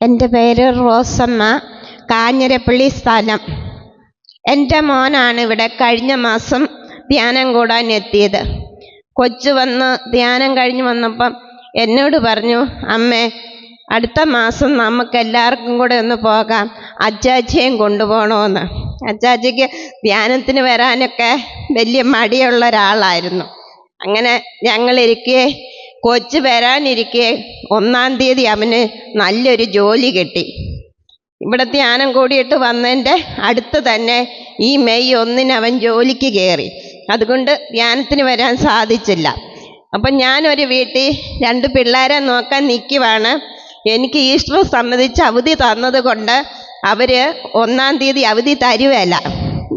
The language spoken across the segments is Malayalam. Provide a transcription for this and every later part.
എന്റെ പേര് റോസമ്മ കാഞ്ഞിരപ്പള്ളി സ്ഥലം. എന്റെ മോനാണ് ഇവിടെ കഴിഞ്ഞ മാസം ധ്യാനം കൂടാൻ എത്തിയത് കൊച്ചു വന്ന് ധ്യാനം കഴിഞ്ഞ് വന്നപ്പം എന്നോട് പറഞ്ഞു അമ്മേ അടുത്ത മാസം നമുക്ക് എല്ലാവർക്കും കൂടെ ഒന്ന് പോകാം അച്ചാച്ചിയെയും കൊണ്ടുപോകണമെന്ന് അച്ചാച്ചിക്ക് ധ്യാനത്തിന് വരാനൊക്കെ വലിയ മടിയുള്ള ഒരാളായിരുന്നു. അങ്ങനെ ഞങ്ങളിരിക്കെ കൊച്ചു വരാനിരിക്കെ ഒന്നാം തീയതി അവന് നല്ലൊരു ജോലി കിട്ടി. ഇവിടെ ധ്യാനം കൂടിയിട്ട് വന്നതിന്റെ അടുത്ത് തന്നെ ഈ മെയ് ഒന്നിന് അവൻ ജോലിക്ക് കയറി. അതുകൊണ്ട് ധ്യാനത്തിന് വരാൻ സാധിച്ചില്ല. അപ്പം ഞാനൊരു വീട്ടിൽ രണ്ട് പിള്ളേരെ നോക്കാൻ നിൽക്കുവാണ്. എനിക്ക് ഈസ്റ്റർ സംബന്ധിച്ച് അവധി തന്നതുകൊണ്ട് അവർ ഒന്നാം തീയതി അവധി തരുവല്ല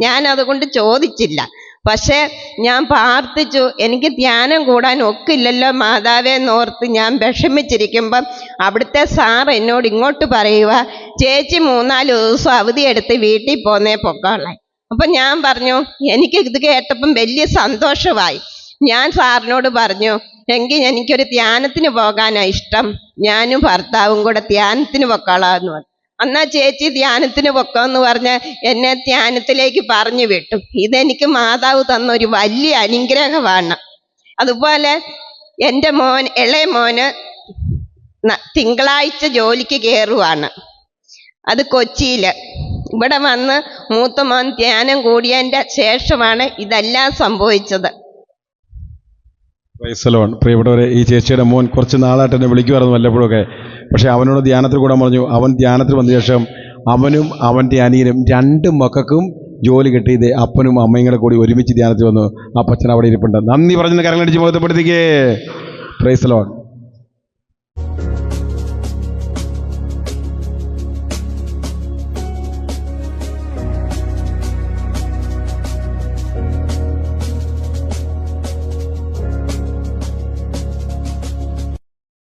ഞാൻ അതുകൊണ്ട് ചോദിച്ചില്ല. പക്ഷേ ഞാൻ പ്രാർത്ഥിച്ചു എനിക്ക് ധ്യാനം കൂടാൻ ഒക്കില്ലല്ലോ മാതാവേ എന്നോർത്ത് ഞാൻ വിഷമിച്ചിരിക്കുമ്പം അവിടുത്തെ സാർ എന്നോട് ഇങ്ങോട്ട് പറയുക ചേച്ചി മൂന്നാൽ ദിവസം അവധി അവധിയെടുത്ത് വീട്ടിൽ പോന്നേ പൊക്കോളെ. അപ്പം ഞാൻ പറഞ്ഞു എനിക്ക് ഇത് കേട്ടപ്പം വലിയ സന്തോഷമായി. ഞാൻ സാറിനോട് പറഞ്ഞു എങ്കിൽ എനിക്കൊരു ധ്യാനത്തിന് പോകാനാണ് ഇഷ്ടം. ഞാനും ഭർത്താവും കൂടെ ധ്യാനത്തിന് പൊക്കോളാന്ന് പറഞ്ഞു. എന്നാ ചേച്ചി ധ്യാനത്തിന് പൊക്കമെന്ന് പറഞ്ഞ് എന്നെ ധ്യാനത്തിലേക്ക് പറഞ്ഞു വിട്ടു. ഇതെനിക്ക് മാതാവ് തന്ന ഒരു വലിയ അനുഗ്രഹമാണ്. അതുപോലെ എന്റെ മോൻ ഇളയ മോന് തിങ്കളാഴ്ച ജോലിക്ക് കയറുവാണ് അത് കൊച്ചിയിൽ ഇവിടെ വന്ന് മൂത്ത മോൻ ധ്യാനം കൂടിയതിന്റെ ശേഷമാണ് ഇതെല്ലാം സംഭവിച്ചത്. ക്രൈസ്തലോൺ പ്രിയപ്പെട്ടവരെ ഈ ചേച്ചിയുടെ മോൻ കുറച്ച് നാളായിട്ട് എന്നെ വിളിക്കുമായിരുന്നു വല്ലപ്പോഴൊക്കെ. പക്ഷേ അവനോട് ധ്യാനത്തിൽ കൂടാൻ പറഞ്ഞു. അവൻ ധ്യാനത്തിൽ വന്ന ശേഷം അവനും അവന്റെ അനിയനും രണ്ട് മക്കൾക്കും ജോലി കിട്ടിയത് അപ്പനും അമ്മയും കൂടെ ഒരുമിച്ച് ധ്യാനത്തിൽ വന്നു. അപ്പച്ചൻ അവിടെ ഇരിപ്പുണ്ട്. നന്ദി പറഞ്ഞ കരങ്ങളടിച്ച് ബോധപ്പെടുത്തിക്കേ പ്രൈസ്തലോൺ